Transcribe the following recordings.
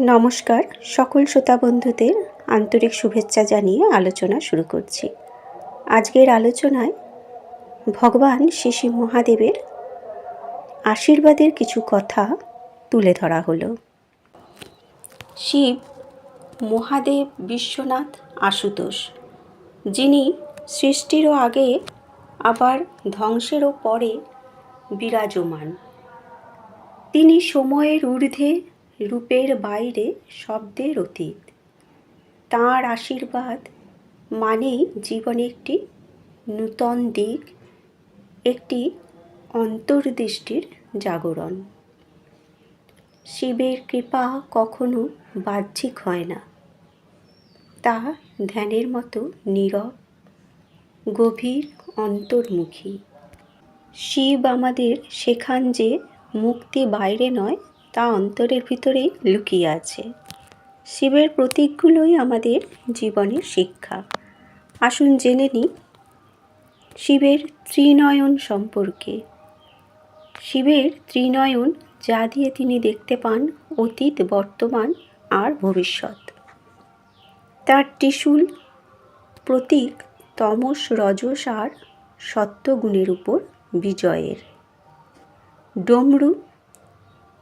নমস্কার, সকল শ্রোতা বন্ধুদের আন্তরিক শুভেচ্ছা জানিয়ে আলোচনা শুরু করছি। আজকের আলোচনায় ভগবান শিশি মহাদেবের আশীর্বাদের কিছু কথা তুলে ধরা হলো। শিব, মহাদেব বিশ্বনাথ আশুতোষ, যিনি সৃষ্টিরও আগে আবার ধ্বংসেরও পরে বিরাজমান। তিনি সময়ের ঊর্ধ্বে রূপের বাইরে শব্দের অতীত। তাঁর আশীর্বাদ মানেই জীবনে একটি নূতন দিক, একটি অন্তর্দৃষ্টির জাগরণ। শিবের কৃপা কখনো বাহ্যিক হয় না। তা ধ্যানের মতো নীরব, গভীর অন্তর্মুখী। শিব আমাদের শেখান যে মুক্তি বাইরে নয় তা অন্তরের ভিতরেই লুকিয়ে আছে। শিবের প্রতীকগুলোই আমাদের জীবনের শিক্ষা। আসুন জেনে নিই শিবের ত্রিনয়ন সম্পর্কে। শিবের ত্রিনয়ন যা দিয়ে তিনি দেখতে পান অতীত, বর্তমান আর ভবিষ্যৎ। তার ত্রিশূল প্রতীক তমস, রজস আর সত্যগুণের উপর বিজয়ের। ডমরু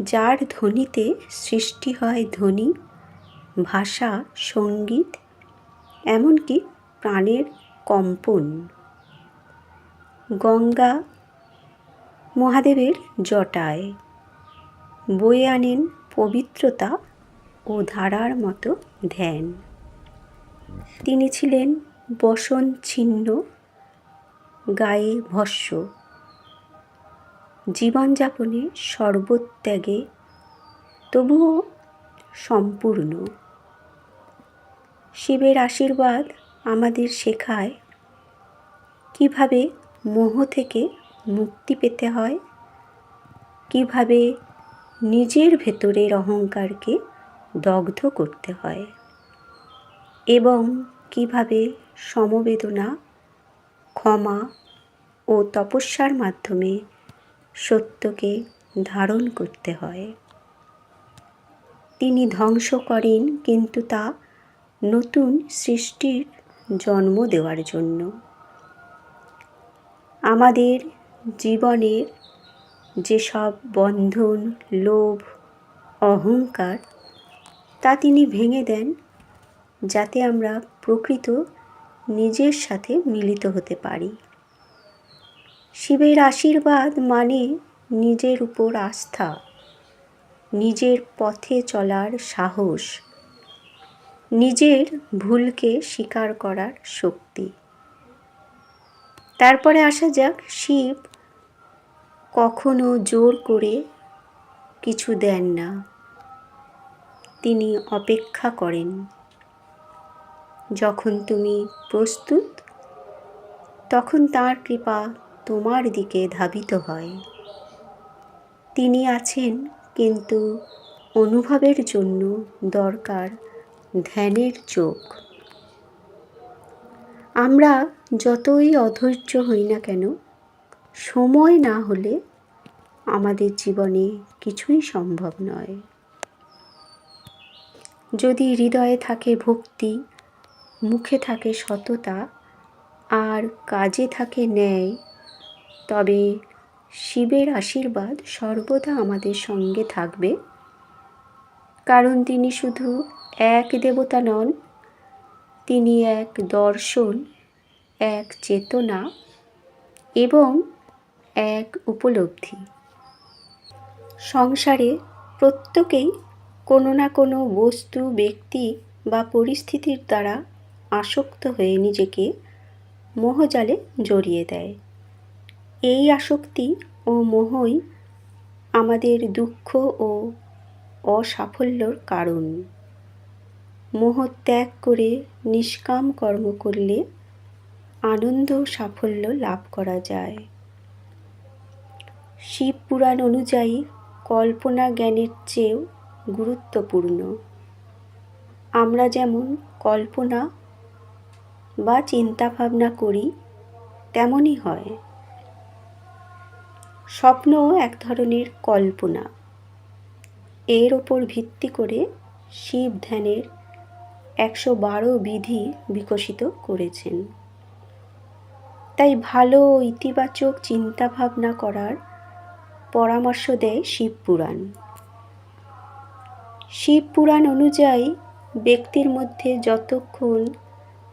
যার ধ্বনিতে সৃষ্টি হয় ধ্বনি, ভাষা, সংগীত, এমনকি প্রাণের কম্পন। গঙ্গা মহাদেবের জটায় বয়ে আনেন পবিত্রতা ও ধারার মতো ধ্যান। তিনি ছিলেন বসন ছিন্ন, গায়ে ভস্য। জীবনযাপনে সর্বত্যাগে, তবুও সম্পূর্ণ। শিবের আশীর্বাদ আমাদের শেখায় কীভাবে মোহ থেকে মুক্তি পেতে হয়, কীভাবে নিজের ভেতরের অহংকারকে দগ্ধ করতে হয় এবং কীভাবে সমবেদনা, ক্ষমা ও তপস্যার মাধ্যমে সত্যকে ধারণ করতে হয়। তিনি ধ্বংস করেন কিন্তু তা নতুন সৃষ্টির জন্ম দেওয়ার জন্য। আমাদের জীবনের যেসব বন্ধন, লোভ, অহংকার, তা তিনি ভেঙে দেন যাতে আমরা প্রকৃত নিজের সাথে মিলিত হতে পারি। শিবের আশীর্বাদ মানে নিজের উপর আস্থা, নিজের পথে চলার সাহস, নিজের ভুলকে স্বীকার করার শক্তি। তারপরে আসা যাক, শিব কখনো জোর করে কিছু দেন না। তিনি অপেক্ষা করেন। যখন তুমি প্রস্তুত, তখন তার কৃপা তোমার দিকে ধাবিত হয়। তিনি আছেন কিন্তু অনুভবের জন্য দরকার ধ্যানের চোখ। আমরা যতই অধৈর্য হই না কেন, সময় না হলে আমাদের জীবনে কিছুই সম্ভব নয়। যদি হৃদয়ে থাকে ভক্তি, মুখে থাকে সততা, আর কাজে থাকে ন্যায় তবে শিবের আশীর্বাদ সর্বদা আমাদের সঙ্গে থাকবে। কারণ তিনি শুধু এক দেবতা নন, তিনি এক দর্শন, এক চেতনা এবং এক উপলব্ধি। সংসারে প্রত্যেকেই কোনো না কোনো বস্তু, ব্যক্তি বা পরিস্থিতির দ্বারা আসক্ত হয়ে নিজেকে মোহজালে জড়িয়ে দেয়। এই আসক্তি ও মোহই আমাদের দুঃখ ও অসাফল্যর কারণ। মোহ ত্যাগ করে নিষ্কাম কর্ম করলে আনন্দ সাফল্য লাভ করা যায়। শিব পুরাণ অনুযায়ী কল্পনা জ্ঞানের চেয়েও গুরুত্বপূর্ণ। আমরা যেমন কল্পনা বা চিন্তাভাবনা করি, তেমনই হয়। স্বপ্ন এক ধরনের কল্পনা। এর ওপর ভিত্তি করে শিব ধ্যানের একশো বারো বিধি বিকশিত করেছেন। তাই ভালো ইতিবাচক চিন্তাভাবনা করার পরামর্শ দেয় শিব পুরাণ। শিব পুরাণ অনুযায়ী ব্যক্তির মধ্যে যতক্ষণ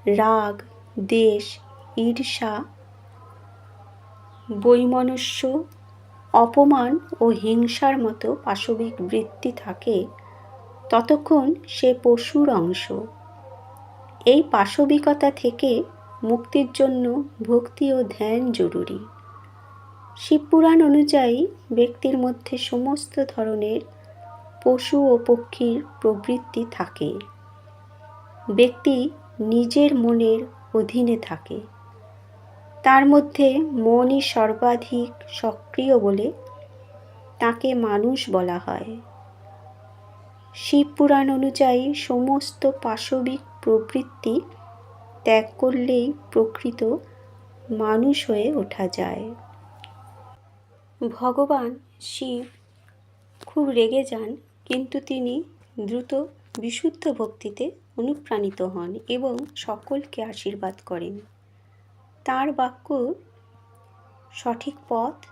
রাগ, দেশ, ঈর্ষা, বৈমনস্য অপমান ও হিংসার মতো পাশবিক বৃত্তি থাকে, ততক্ষণ সে পশুর অংশ। এই পাশবিকতা থেকে মুক্তির জন্য ভক্তি ও ধ্যান জরুরি। শিবপুরাণ অনুযায়ী ব্যক্তির মধ্যে সমস্ত ধরনের পশু ও পক্ষীর প্রবৃত্তি থাকে। ব্যক্তি নিজের মনের অধীনে থাকে। তার মধ্যে মনই সর্বাধিক সক্রিয় বলে তাকে মানুষ বলা হয়। শিবপুরাণ অনুযায়ী সমস্ত পাশবিক প্রবৃত্তি ত্যাগ করলেই প্রকৃত মানুষ হয়ে ওঠা যায়। ভগবান শিব খুব রেগে যান, কিন্তু তিনি দ্রুত বিশুদ্ধ ভক্তিতে অনুপ্রাণিত হন এবং সকলকে আশীর্বাদ করেন। তার বাক্য সঠিক পথ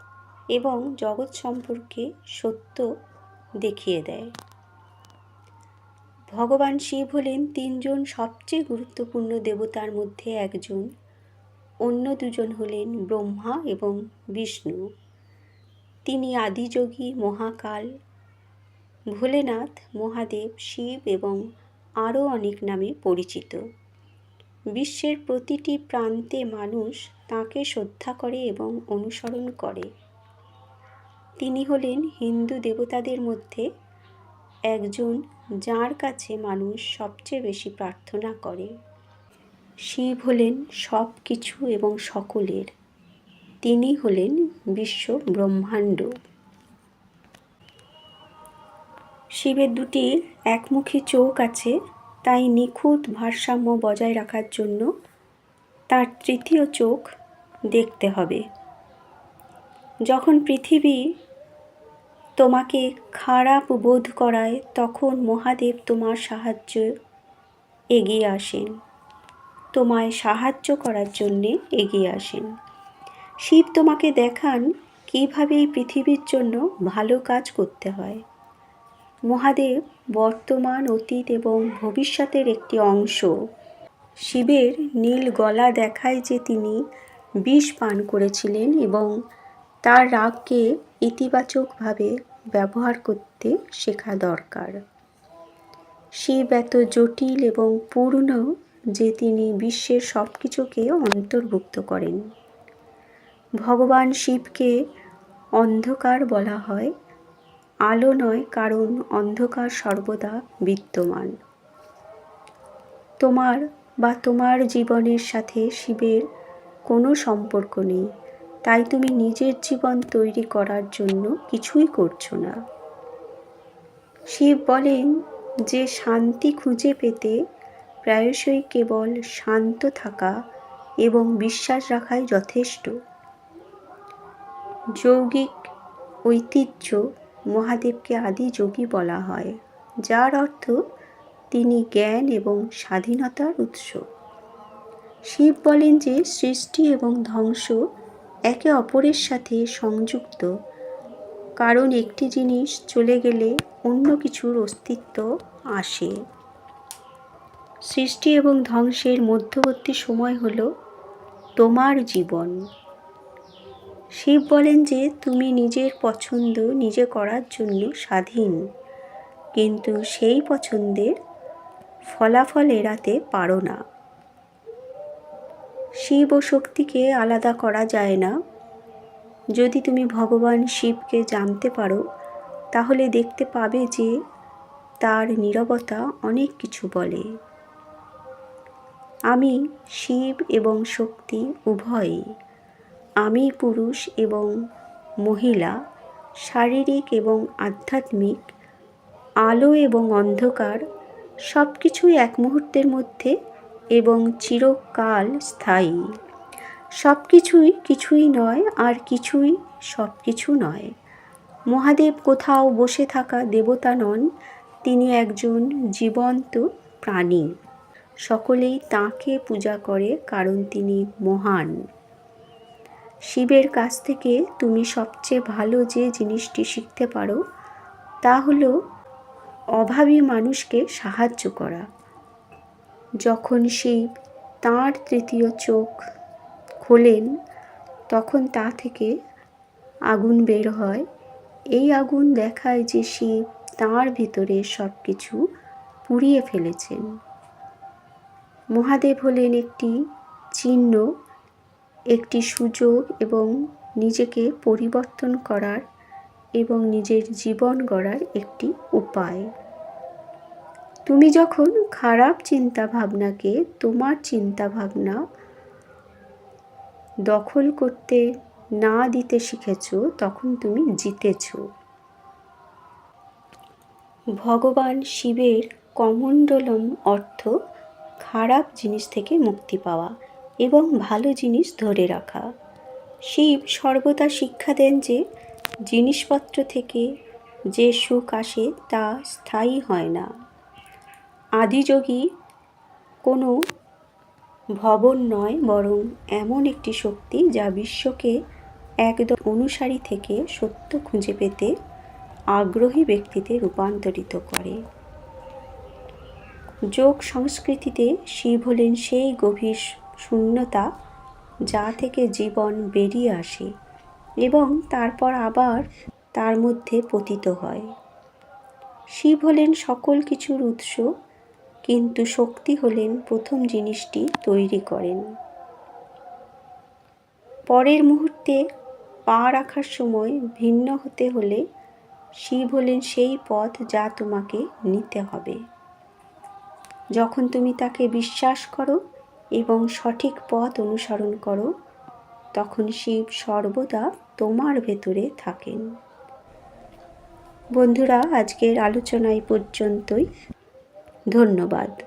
এবং জগৎ সম্পর্কে সত্য দেখিয়ে দেয়। ভগবান শিব হলেন তিনজন সবচেয়ে গুরুত্বপূর্ণ দেবতার মধ্যে একজন। অন্য দুজন হলেন ব্রহ্মা এবং বিষ্ণু। তিনি আদিযোগী, মহাকাল, ভোলেনাথ, মহাদেব, শিব এবং আরও অনেক নামে পরিচিত। বিশ্বের প্রতিটি প্রান্তে মানুষ তাকে শ্রদ্ধা করে এবং অনুসরণ করে। তিনি হলেন হিন্দু দেবতাদের মধ্যে একজন যার কাছে মানুষ সবচেয়ে বেশি প্রার্থনা করে। শিব হলেন সব কিছু এবং সকলের। তিনি হলেন বিশ্ব ব্রহ্মাণ্ড। শিবের দুটি একমুখী চোখ আছে। তাই নিখুঁত ভারসাম্য বজায় রাখার জন্য তার তৃতীয় চোখ দেখতে হবে। যখন পৃথিবী তোমাকে খারাপ বোধ করায়, তখন মহাদেব তোমার সাহায্য এগিয়ে আসেন। তোমায় সাহায্য করার জন্যে এগিয়ে আসেন। শিব তোমাকে দেখান কীভাবে এই পৃথিবীর জন্য ভালো কাজ করতে হয়। মহাদেব বর্তমান অতীত এবং ভবিষ্যতের একটি অংশ। শিবের নীল গলা দেখায় যে তিনি বিষ পান করেছিলেন এবং তার রাগকে ইতিবাচকভাবে ব্যবহার করতে শেখা দরকার। শিব এত জটিল এবং পূর্ণ যে তিনি বিশ্বের সব কিছুকে অন্তর্ভুক্ত করেন। ভগবান শিবকে অন্ধকার বলা হয় আলো নয়, কারণ অন্ধকার সর্বদা বিদ্যমান। তোমার বা তোমার জীবনের সাথে শিবের কোনো সম্পর্ক নেই, তাই তুমি নিজের জীবন তৈরি করার জন্য কিছুই করছ না। শিব বলেন যে শান্তি খুঁজে পেতে প্রায়শই কেবল শান্ত থাকা এবং বিশ্বাস রাখাই যথেষ্ট। যৌগিক ঐতিহ্য মহাদেবকে আদি যোগী বলা হয়, যার অর্থ তিনি জ্ঞান এবং স্বাধীনতার উৎস। শিব বলেন যে সৃষ্টি এবং ধ্বংস একে অপরের সাথে সংযুক্ত, কারণ একটি জিনিস চলে গেলে অন্য কিছুর অস্তিত্ব আসে। সৃষ্টি এবং ধ্বংসের মধ্যবর্তী সময় হল তোমার জীবন। শিব বলেন যে, তুমি নিজের পছন্দ নিজে করার জন্য স্বাধীন। কিন্তু সেই পছন্দের ফলাফল এড়াতে পারো না। শিব ও শক্তিকে আলাদা করা যায় না। যদি তুমি ভগবান শিবকে জানতে পারো, তাহলে দেখতে পাবে যে, তার নীরবতা অনেক কিছু বলে। আমি শিব এবং শক্তি উভয়ই। আমি পুরুষ এবং মহিলা, শারীরিক এবং আধ্যাত্মিক, আলো এবং অন্ধকার সব কিছুই এক মুহূর্তের মধ্যে এবং চিরকাল স্থায়ী। সব কিছুই কিছুই নয় আর কিছুই সব কিছু নয়। মহাদেব কোথাও বসে থাকা দেবতা নন, তিনি একজন জীবন্ত প্রাণী। সকলেই তাঁকে পূজা করে কারণ তিনি মহান। শিবের কাছ থেকে তুমি সবচেয়ে ভালো যে জিনিসটি শিখতে পারো, তা হলো অভাবী মানুষকে সাহায্য করা। যখন শিব তাঁর তৃতীয় চোখ খোলেন, তখন তা থেকে আগুন বের হয়। এই আগুন দেখায় যে শিব তাঁর ভিতরে সব কিছু পুড়িয়ে ফেলেছেন। মহাদেব হলেন একটি চিহ্ন একটি সুযোগ এবং নিজেকে পরিবর্তন করার এবং নিজের জীবন গড়ার একটি উপায়। তুমি যখন খারাপ চিন্তা ভাবনাকে তোমার চিন্তা ভাবনা দখল করতে না দিতে শিখেছ, তখন তুমি জিতেছ। ভগবান শিবের কমণ্ডলম অর্থ খারাপ জিনিস থেকে মুক্তি পাওয়া। এবং ভালো জিনিস ধরে রাখা। শিব সর্বদা শিক্ষা দেন যে, জিনিসপত্র থেকে যে সুখ আসে তা স্থায়ী হয় না। আদিযোগী কোনো ভবন নয়, বরং এমন একটি শক্তি যা বিশ্বকে একদম অনুসারী থেকে সত্য খুঁজে পেতে আগ্রহী ব্যক্তিতে রূপান্তরিত করে। যোগ সংস্কৃতিতে শিব হলেন সেই গভীর শূন্যতা যা থেকে জীবন বেরিয়ে আসে এবং তারপর আবার তার মধ্যে পতিত হয়। শিব হলেন সকল কিছুর উৎস, কিন্তু শক্তি হলেন প্রথম জিনিসটি তৈরি করেন। পরের মুহূর্তে পা রাখার সময় ভিন্ন হতে হলে শিব হলেন সেই পথ যা তোমাকে নিতে হবে। যখন তুমি তাকে বিশ্বাস করো এবং সঠিক পথ অনুসরণ করো, তখন শিব সর্বদা তোমার ভেতরে থাকেন। বন্ধুরা, আজকের আলোচনায় পর্যন্তই। ধন্যবাদ।